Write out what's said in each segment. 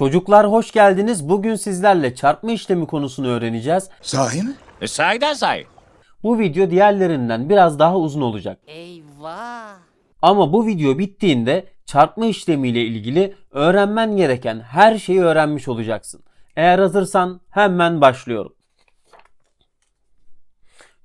Çocuklar hoş geldiniz. Bugün sizlerle çarpma işlemi konusunu öğreneceğiz. Sahi mi? E, sahiden sahi. Bu video diğerlerinden biraz daha uzun olacak. Eyvah. Ama bu video bittiğinde çarpma işlemiyle ilgili öğrenmen gereken her şeyi öğrenmiş olacaksın. Eğer hazırsan hemen başlıyorum.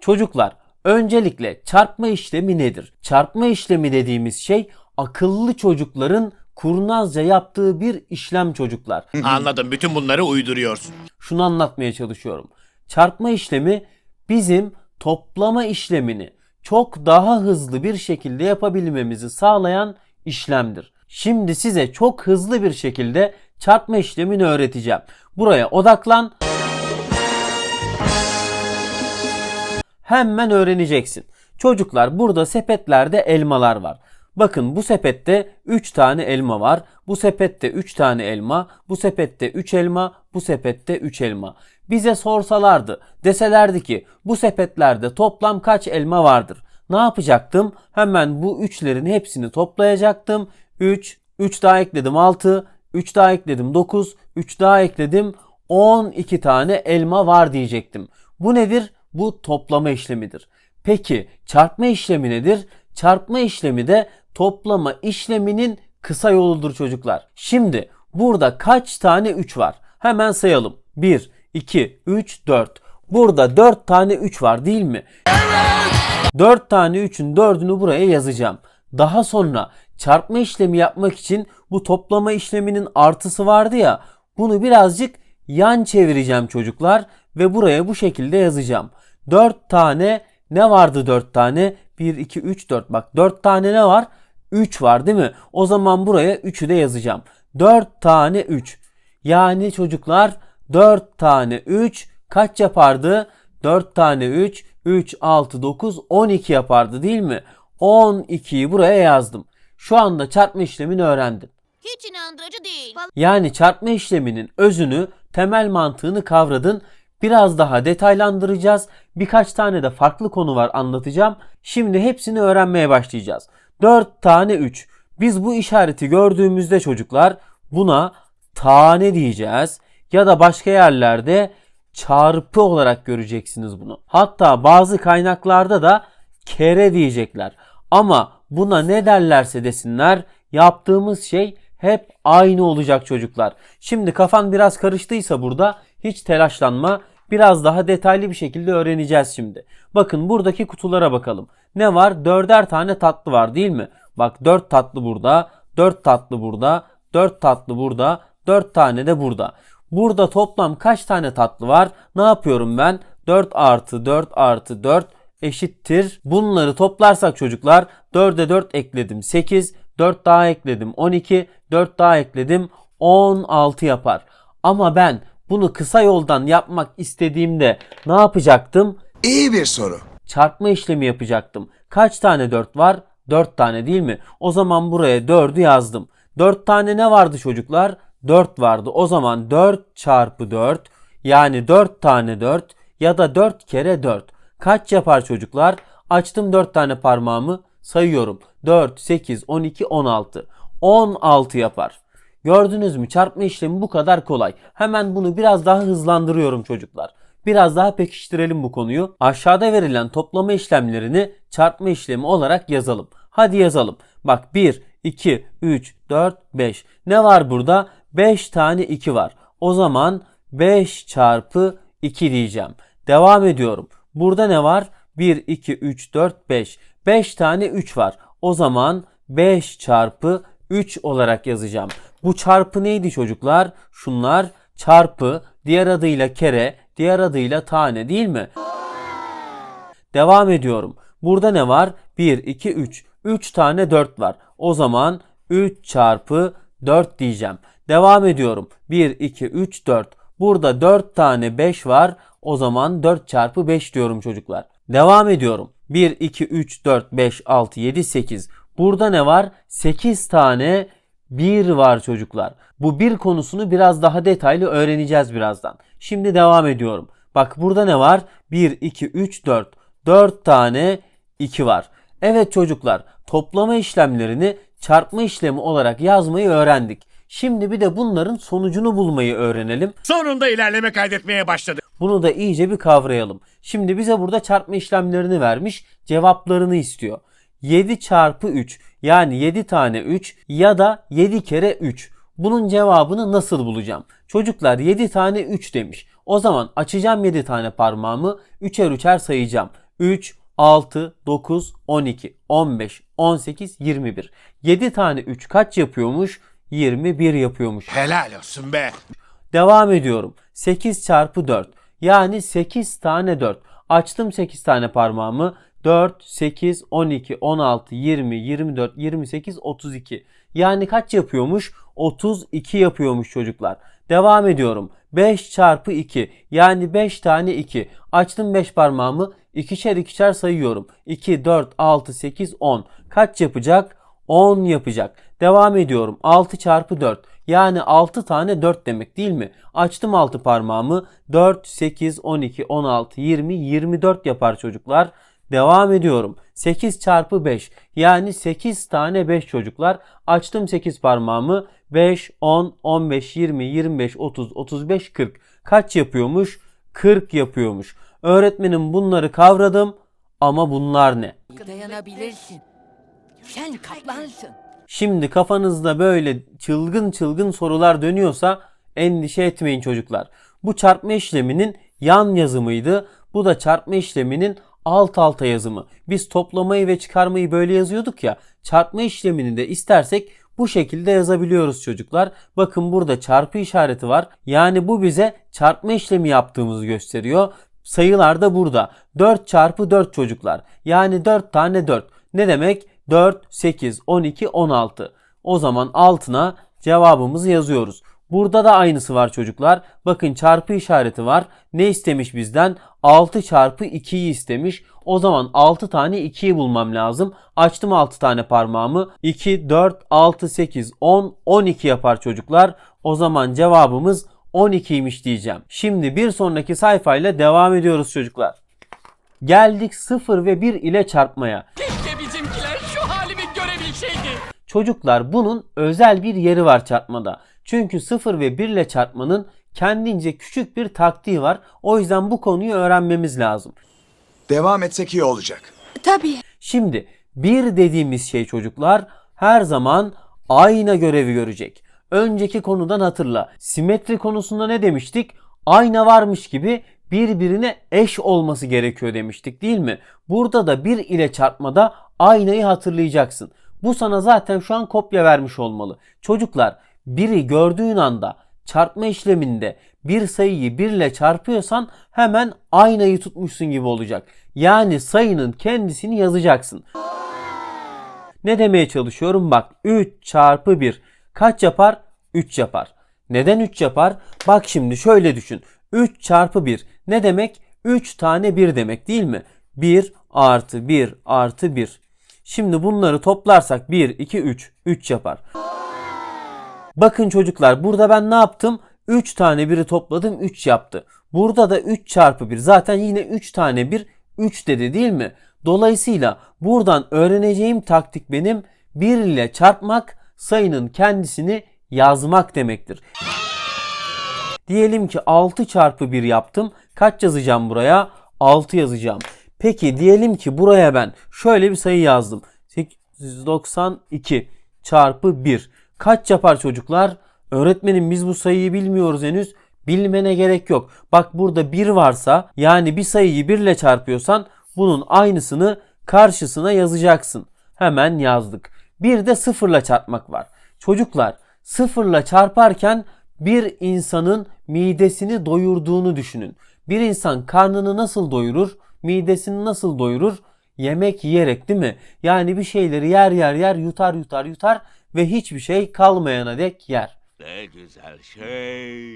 Çocuklar, öncelikle çarpma işlemi nedir? Çarpma işlemi dediğimiz şey akıllı çocukların kurnazca yaptığı bir işlem çocuklar. Anladım. Bütün bunları uyduruyorsun. şunu anlatmaya çalışıyorum. Çarpma işlemi bizim toplama işlemini çok daha hızlı bir şekilde yapabilmemizi sağlayan işlemdir. Şimdi size çok hızlı bir şekilde çarpma işlemini öğreteceğim. Buraya odaklan. Hemen öğreneceksin. Çocuklar burada sepetlerde elmalar var. Bakın bu sepette 3 tane elma var. Bu sepette 3 tane elma. Bu sepette 3 elma. Bu sepette 3 elma. Bize sorsalardı deselerdi ki bu sepetlerde toplam kaç elma vardır? Ne yapacaktım? Hemen bu üçlerin hepsini toplayacaktım. 3, 3 daha ekledim 6, 3 daha ekledim 9, 3 daha ekledim 12 tane elma var diyecektim. Bu nedir? Bu toplama işlemidir. Peki çarpma işlemi nedir? Çarpma işlemi de toplama işleminin kısa yoludur çocuklar. Şimdi burada kaç tane 3 var? Hemen sayalım. 1, 2, 3, 4. Burada 4 tane 3 var değil mi? 4 tane 3'ün 4'ünü buraya yazacağım. Daha sonra çarpma işlemi yapmak için bu toplama işleminin artısı vardı ya bunu birazcık yan çevireceğim çocuklar ve buraya bu şekilde yazacağım. 4 tane ne vardı 4 tane? 1, 2, 3, 4 bak 4 tane ne var? 3 var değil mi? O zaman buraya 3'ü de yazacağım. 4 tane 3. Yani çocuklar 4 tane 3 kaç yapardı? 4 tane 3, 3, 6, 9, 12 yapardı değil mi? 12'yi buraya yazdım. Şu anda çarpma işlemini öğrendin. Hiç inandırıcı değil. Yani çarpma işleminin özünü, temel mantığını kavradın. Biraz daha detaylandıracağız. Birkaç tane de farklı konu var anlatacağım. Şimdi hepsini öğrenmeye başlayacağız. 4 tane 3. Biz bu işareti gördüğümüzde çocuklar buna tane diyeceğiz ya da başka yerlerde çarpı olarak göreceksiniz bunu. Hatta bazı kaynaklarda da kere diyecekler. Ama buna ne derlerse desinler yaptığımız şey hep aynı olacak çocuklar. Şimdi kafan biraz karıştıysa burada hiç telaşlanma. Biraz daha detaylı bir şekilde öğreneceğiz şimdi. Bakın buradaki kutulara bakalım. Ne var? Dörder tane tatlı var değil mi? Bak dört tatlı burada, dört tatlı burada, dört tatlı burada, dört tane de burada. Burada toplam kaç tane tatlı var? Ne yapıyorum ben? 4 artı 4 artı 4 eşittir. Bunları toplarsak çocuklar 4'e 4 ekledim 8, 4 daha ekledim 12, 4 daha ekledim 16 yapar. Ama ben bunu kısa yoldan yapmak istediğimde ne yapacaktım? İyi bir soru. Çarpma işlemi yapacaktım. Kaç tane 4 var? 4 tane değil mi? O zaman buraya 4'ü yazdım. 4 tane ne vardı çocuklar? 4 vardı. O zaman 4 çarpı 4 yani 4 tane 4 ya da 4 kere 4. Kaç yapar çocuklar? Açtım 4 tane parmağımı sayıyorum. 4, 8, 12, 16. 16 yapar. Gördünüz mü çarpma işlemi bu kadar kolay. Hemen bunu biraz daha hızlandırıyorum çocuklar. Biraz daha pekiştirelim bu konuyu. Aşağıda verilen toplama işlemlerini çarpma işlemi olarak yazalım. Hadi yazalım. Bak 1, 2, 3, 4, 5. Ne var burada? 5 tane 2 var. O zaman 5 çarpı 2 diyeceğim. Devam ediyorum. Burada ne var? 1, 2, 3, 4, 5. 5 tane 3 var. O zaman 5 çarpı 3 olarak yazacağım. Bu çarpı neydi çocuklar? Şunlar çarpı diğer adıyla kere, diğer adıyla tane değil mi? Devam ediyorum. Burada ne var? 1, 2, 3. 3 tane 4 var. O zaman 3 çarpı 4 diyeceğim. Devam ediyorum. 1, 2, 3, 4. Burada 4 tane 5 var. O zaman 4 çarpı 5 diyorum çocuklar. Devam ediyorum. 1, 2, 3, 4, 5, 6, 7, 8. Burada ne var? 8 tane 1 var çocuklar. Bu bir konusunu biraz daha detaylı öğreneceğiz birazdan. Şimdi devam ediyorum. Bak burada ne var? 1, 2, 3, 4. 4 tane 2 var. Evet çocuklar toplama işlemlerini çarpma işlemi olarak yazmayı öğrendik. Şimdi bir de bunların sonucunu bulmayı öğrenelim. Sonunda ilerleme kaydetmeye başladı. Bunu da iyice bir kavrayalım. Şimdi bize burada çarpma işlemlerini vermiş, cevaplarını istiyor. 7 çarpı 3 yani 7 tane 3 ya da 7 kere 3. Bunun cevabını nasıl bulacağım? Çocuklar 7 tane 3 demiş. O zaman açacağım 7 tane parmağımı, üçer üçer sayacağım. 3, 6, 9, 12, 15, 18, 21. 7 tane 3 kaç yapıyormuş? 21 yapıyormuş. Helal olsun be. Devam ediyorum. 8 çarpı 4. Yani 8 tane 4. Açtım 8 tane parmağımı. 4, 8, 12, 16, 20, 24, 28, 32. Yani kaç yapıyormuş? 32 yapıyormuş çocuklar. Devam ediyorum. 5 çarpı 2. Yani 5 tane 2. Açtım 5 parmağımı. ikişer ikişer sayıyorum. 2, 4, 6, 8, 10. Kaç yapacak? 10 yapacak. Devam ediyorum. 6 çarpı 4. Yani 6 tane 4 demek değil mi? Açtım 6 parmağımı. 4, 8, 12, 16, 20, 24 yapar çocuklar. Devam ediyorum. 8 çarpı 5. Yani 8 tane 5 çocuklar. Açtım 8 parmağımı. 5, 10, 15, 20, 25, 30, 35, 40. Kaç yapıyormuş? 40 yapıyormuş. Öğretmenim bunları kavradım ama bunlar ne? Dayanabilirsin. Sen kaplansın. Şimdi kafanızda böyle çılgın çılgın sorular dönüyorsa endişe etmeyin çocuklar. Bu çarpma işleminin yan yazımıydı. Bu da çarpma işleminin alt alta yazımı. Biz toplamayı ve çıkarmayı böyle yazıyorduk ya. Çarpma işlemini de istersek bu şekilde yazabiliyoruz çocuklar. Bakın burada çarpı işareti var. Yani bu bize çarpma işlemi yaptığımızı gösteriyor. Sayılar da burada. 4 çarpı 4 çocuklar. Yani 4 tane 4. Ne demek? 4, 8, 12, 16. O zaman altına cevabımızı yazıyoruz. Burada da aynısı var çocuklar. Bakın çarpı işareti var. Ne istemiş bizden? 6 çarpı 2'yi istemiş. O zaman 6 tane 2'yi bulmam lazım. Açtım 6 tane parmağımı. 2, 4, 6, 8, 10, 12 yapar çocuklar. O zaman cevabımız 12'ymiş diyeceğim. Şimdi bir sonraki sayfayla devam ediyoruz çocuklar. Geldik 0 ve 1 ile çarpmaya. Keşke bizimkiler şu halimi görebilseydi. Çocuklar bunun özel bir yeri var çarpmada. Çünkü 0 ve 1 ile çarpmanın kendince küçük bir taktiği var. O yüzden bu konuyu öğrenmemiz lazım. Devam etsek iyi olacak. Tabii. Şimdi 1 dediğimiz şey çocuklar her zaman ayna görevi görecek. Önceki konudan hatırla. Simetri konusunda ne demiştik? Ayna varmış gibi birbirine eş olması gerekiyor demiştik değil mi? Burada da 1 ile çarpmada aynayı hatırlayacaksın. Bu sana zaten şu an kopya vermiş olmalı. Çocuklar biri gördüğün anda çarpma işleminde bir sayıyı 1 ile çarpıyorsan hemen aynayı tutmuşsun gibi olacak. Yani sayının kendisini yazacaksın. Ne demeye çalışıyorum? Bak 3 çarpı 1 kaç yapar? 3 yapar. Neden 3 yapar? Bak şimdi şöyle düşün. 3 çarpı 1 ne demek? 3 tane 1 demek değil mi? 1 artı 1 artı 1. Şimdi bunları toplarsak 1, 2, 3. 3 yapar. Bakın çocuklar burada ben ne yaptım? 3 tane biri topladım 3 yaptı. Burada da 3 çarpı 1 zaten yine 3 tane 1 3 dedi değil mi? Dolayısıyla buradan öğreneceğim taktik benim 1 ile çarpmak sayının kendisini yazmak demektir. Diyelim ki 6 çarpı 1 yaptım. Kaç yazacağım buraya? 6 yazacağım. Peki diyelim ki buraya ben şöyle bir sayı yazdım. 892 çarpı 1. Kaç yapar çocuklar? Öğretmenim biz bu sayıyı bilmiyoruz henüz. Bilmene gerek yok. Bak burada 1 varsa yani bir sayıyı 1 ile çarpıyorsan bunun aynısını karşısına yazacaksın. Hemen yazdık. Bir de sıfırla çarpmak var. Çocuklar sıfırla çarparken bir insanın midesini doyurduğunu düşünün. Bir insan karnını nasıl doyurur? Midesini nasıl doyurur? Yemek yiyerek değil mi? Yani bir şeyleri yer yer yer yutar yutar yutar ve hiçbir şey kalmayana dek yer. Ne güzel şey.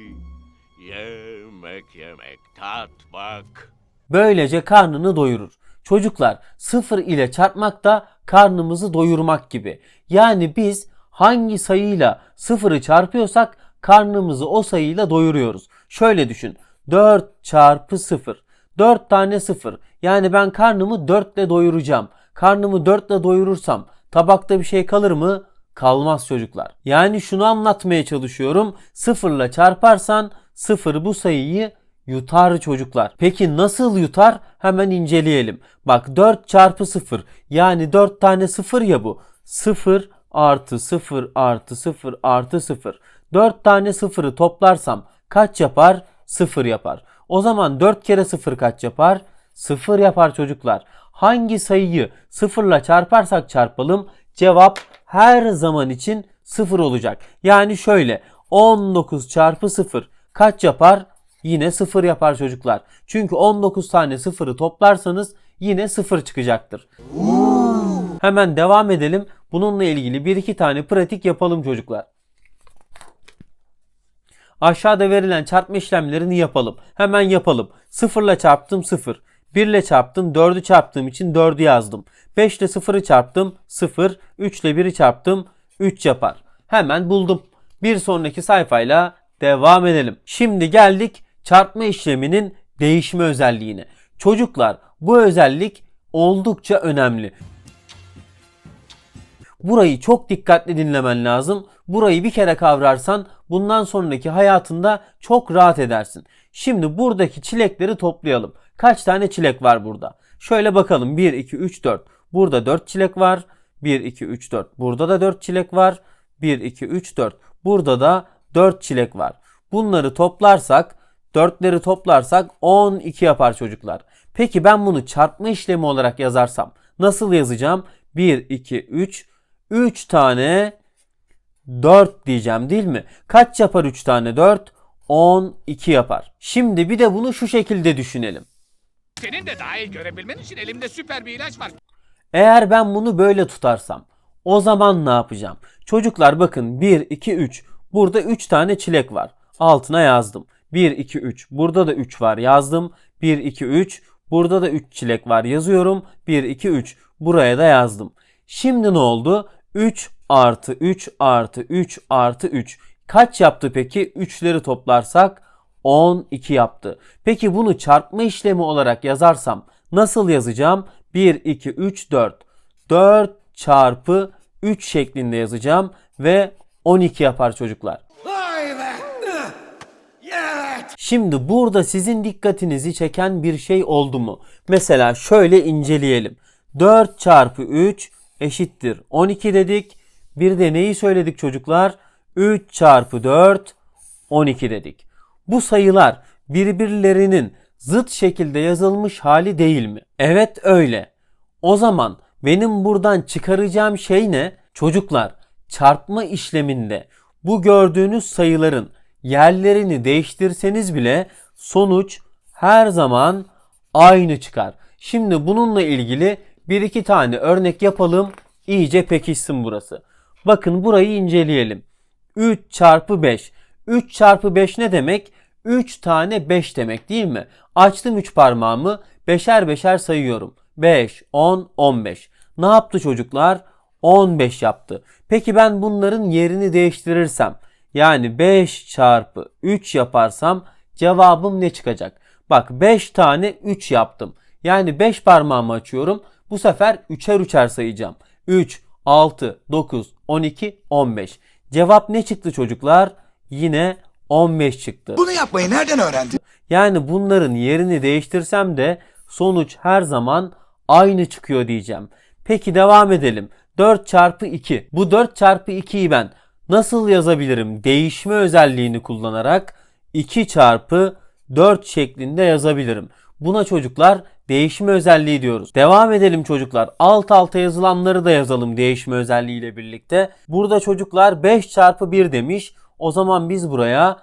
Yemek yemek tatmak. Böylece karnını doyurur. Çocuklar sıfır ile çarpmak da karnımızı doyurmak gibi. Yani biz hangi sayıyla sıfırı çarpıyorsak karnımızı o sayıyla doyuruyoruz. Şöyle düşün. 4 çarpı 0. 4 tane 0. Yani ben karnımı 4 ile doyuracağım. Karnımı 4 ile doyurursam tabakta bir şey kalır mı? Kalmaz çocuklar. Yani şunu anlatmaya çalışıyorum. Sıfırla çarparsan sıfır bu sayıyı yutar çocuklar. Peki nasıl yutar? Hemen inceleyelim. Bak 4 çarpı 0 yani 4 tane 0 ya bu. 0 artı 0 artı 0 artı 0. 4 tane 0'ı toplarsam kaç yapar? 0 yapar. O zaman 4 kere 0 kaç yapar? 0 yapar çocuklar. Hangi sayıyı 0 ile çarparsak çarpalım cevap her zaman için 0 olacak. Yani şöyle 19 çarpı 0 kaç yapar? Yine 0 yapar çocuklar. Çünkü 19 tane 0'ı toplarsanız yine 0 çıkacaktır. Hemen devam edelim. Bununla ilgili bir iki tane pratik yapalım çocuklar. Aşağıda verilen çarpma işlemlerini yapalım. Hemen yapalım. 0 ile çarptım 0. 1 ile çarptım 4'ü çarptığım için 4'ü yazdım. 5 ile 0'ı çarptım 0. 3 ile 1'i çarptım 3 yapar. Hemen buldum. Bir sonraki sayfayla devam edelim. Şimdi geldik çarpma işleminin değişme özelliğine. Çocuklar bu özellik oldukça önemli. Burayı çok dikkatli dinlemen lazım. Burayı bir kere kavrarsan bundan sonraki hayatında çok rahat edersin. Şimdi buradaki çilekleri toplayalım. Kaç tane çilek var burada? Şöyle bakalım. 1, 2, 3, 4. Burada 4 çilek var. 1, 2, 3, 4. Burada da 4 çilek var. 1, 2, 3, 4. Burada da 4 çilek var. Bunları toplarsak, 4'leri toplarsak 12 yapar çocuklar. Peki ben bunu çarpma işlemi olarak yazarsam nasıl yazacağım? 1, 2, 3. 3 tane 4 diyeceğim değil mi? Kaç yapar 3 tane 4? 12 yapar. Şimdi bir de bunu şu şekilde düşünelim. Senin de daha görebilmen için elimde süper bir ilaç var. Eğer ben bunu böyle tutarsam o zaman ne yapacağım? Çocuklar bakın 1, 2, 3. Burada 3 tane çilek var. Altına yazdım. 1, 2, 3. Burada da 3 var yazdım. 1, 2, 3. Burada da 3 çilek var yazıyorum. 1, 2, 3. Buraya da yazdım. Şimdi ne oldu? 3 artı 3 artı 3 artı 3. Kaç yaptı peki? 3'leri toplarsak 12 yaptı. Peki bunu çarpma işlemi olarak yazarsam nasıl yazacağım? 1, 2, 3, 4. 4 çarpı 3 şeklinde yazacağım ve 12 yapar çocuklar. Şimdi burada sizin dikkatinizi çeken bir şey oldu mu? Mesela şöyle inceleyelim. 4 çarpı 3 eşittir 12 dedik. Bir de neyi söyledik çocuklar? 3 çarpı 4 12 dedik. Bu sayılar birbirlerinin zıt şekilde yazılmış hali değil mi? Evet öyle. O zaman benim buradan çıkaracağım şey ne? Çocuklar çarpma işleminde bu gördüğünüz sayıların yerlerini değiştirseniz bile sonuç her zaman aynı çıkar. Şimdi bununla ilgili bir iki tane örnek yapalım. İyice pekişsin burası. Bakın burayı inceleyelim. 3 çarpı 5. 3 çarpı 5 ne demek? 3 tane 5 demek değil mi? Açtım 3 parmağımı. Beşer beşer sayıyorum. 5, 10, 15. Ne yaptı çocuklar? 15 yaptı. Peki ben bunların yerini değiştirirsem yani 5 çarpı 3 yaparsam cevabım ne çıkacak? Bak 5 tane 3 yaptım. Yani 5 parmağımı açıyorum. Bu sefer 3'er 3'er sayacağım. 3, 6, 9, 12, 15. Cevap ne çıktı çocuklar? Yine 15 çıktı. Bunu yapmayı nereden öğrendin? Yani bunların yerini değiştirsem de sonuç her zaman aynı çıkıyor diyeceğim. Peki devam edelim. 4 çarpı 2. Bu 4 çarpı 2'yi ben nasıl yazabilirim? Değişme özelliğini kullanarak 2 çarpı 4 şeklinde yazabilirim. Buna çocuklar değişme özelliği diyoruz. Devam edelim çocuklar. Alt alta yazılanları da yazalım değişme özelliğiyle birlikte. Burada çocuklar 5 çarpı 1 demiş. O zaman biz buraya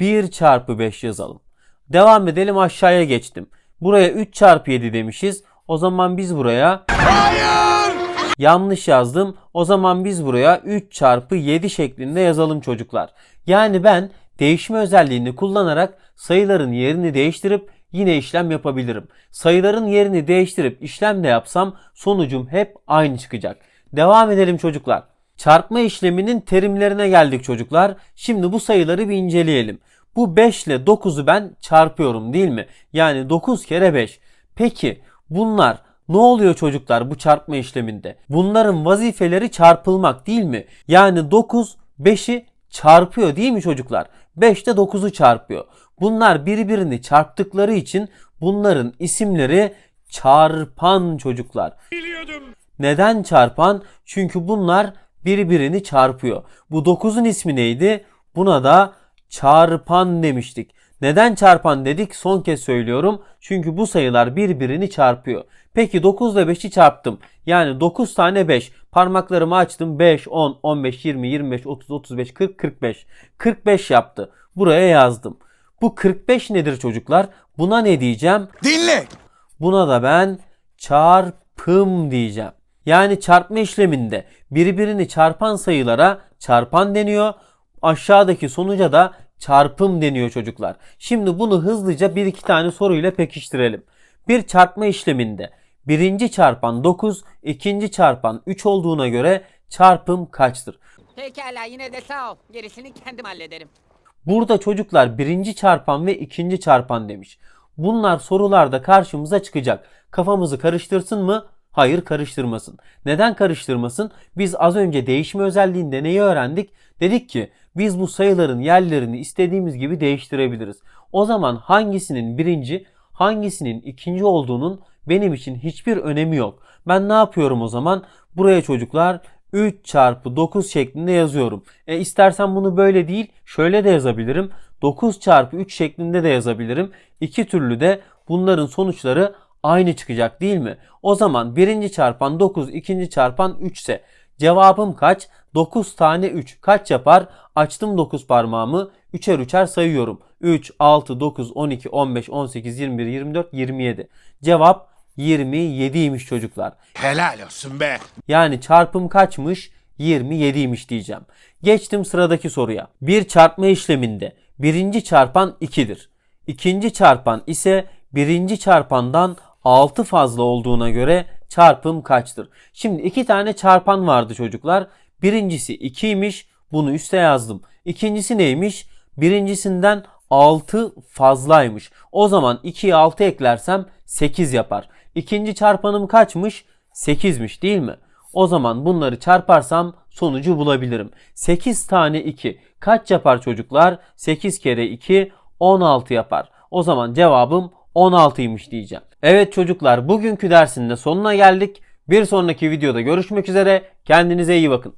1 çarpı 5 yazalım. Devam edelim aşağıya geçtim. Buraya 3 çarpı 7 demişiz. O zaman biz buraya... Yanlış yazdım. O zaman biz buraya 3 çarpı 7 şeklinde yazalım çocuklar. Yani ben değişme özelliğini kullanarak sayıların yerini değiştirip yine işlem yapabilirim. Sayıların yerini değiştirip işlem de yapsam sonucum hep aynı çıkacak. Devam edelim çocuklar. Çarpma işleminin terimlerine geldik çocuklar. Şimdi bu sayıları bir inceleyelim. Bu 5 ile 9'u ben çarpıyorum değil mi? Yani 9 kere 5. Peki bunlar Ne oluyor çocuklar bu çarpma işleminde? Bunların vazifeleri çarpılmak değil mi? Yani 9 5'i çarpıyor değil mi çocuklar? 5 de 9'u çarpıyor. Bunlar birbirini çarptıkları için bunların isimleri çarpan çocuklar. Neden çarpan? Çünkü bunlar birbirini çarpıyor. Bu 9'un ismi neydi? Buna da çarpan demiştik. Neden çarpan dedik? Son kez söylüyorum. Çünkü bu sayılar birbirini çarpıyor. Peki 9 ile 5'i çarptım. Yani 9 tane 5. Parmaklarımı açtım. 5, 10, 15, 20, 25, 30, 35, 40, 45. 45 yaptı. Buraya yazdım. Bu 45 nedir çocuklar? Buna ne diyeceğim? Dinle. Buna da ben çarpım diyeceğim. Yani çarpma işleminde birbirini çarpan sayılara çarpan deniyor. Aşağıdaki sonuca da çarpım deniyor çocuklar. Şimdi bunu hızlıca bir iki tane soruyla pekiştirelim. Bir çarpma işleminde birinci çarpan 9, ikinci çarpan 3 olduğuna göre çarpım kaçtır? Pekala yine de sağ ol. Gerisini kendim hallederim. Burada çocuklar birinci çarpan ve ikinci çarpan demiş. Bunlar sorularda karşımıza çıkacak. Kafamızı karıştırsın mı? Hayır karıştırmasın. Neden karıştırmasın? Biz az önce değişme özelliğinde neyi öğrendik? Dedik ki biz bu sayıların yerlerini istediğimiz gibi değiştirebiliriz. O zaman hangisinin birinci, hangisinin ikinci olduğunun benim için hiçbir önemi yok. Ben ne yapıyorum o zaman? Buraya çocuklar 3 çarpı 9 şeklinde yazıyorum. E istersen bunu böyle değil şöyle de yazabilirim. 9 çarpı 3 şeklinde de yazabilirim. İki türlü de bunların sonuçları aynı çıkacak değil mi? O zaman birinci çarpan 9, ikinci çarpan 3 ise cevabım kaç? 9 tane 3 kaç yapar? Açtım 9 parmağımı 3'er 3'er sayıyorum. 3, 6, 9, 12, 15, 18, 21, 24, 27. Cevap 27'ymiş çocuklar. Helal olsun be. Yani çarpım kaçmış? 27'ymiş diyeceğim. Geçtim sıradaki soruya. Bir çarpma işleminde birinci çarpan 2'dir. İkinci çarpan ise birinci çarpandan 6 fazla olduğuna göre çarpım kaçtır? Şimdi iki tane çarpan vardı çocuklar. Birincisi 2'ymiş. Bunu üste yazdım. İkincisi neymiş? Birincisinden 6 fazlaymış. O zaman 2'ye 6 eklersem 8 yapar. İkinci çarpanım kaçmış? 8'miş değil mi? O zaman bunları çarparsam sonucu bulabilirim. 8 tane 2 kaç yapar çocuklar? 8 kere 2 16 yapar. O zaman cevabım 16'ymış diyeceğim. Evet çocuklar bugünkü dersin de sonuna geldik. Bir sonraki videoda görüşmek üzere. Kendinize iyi bakın.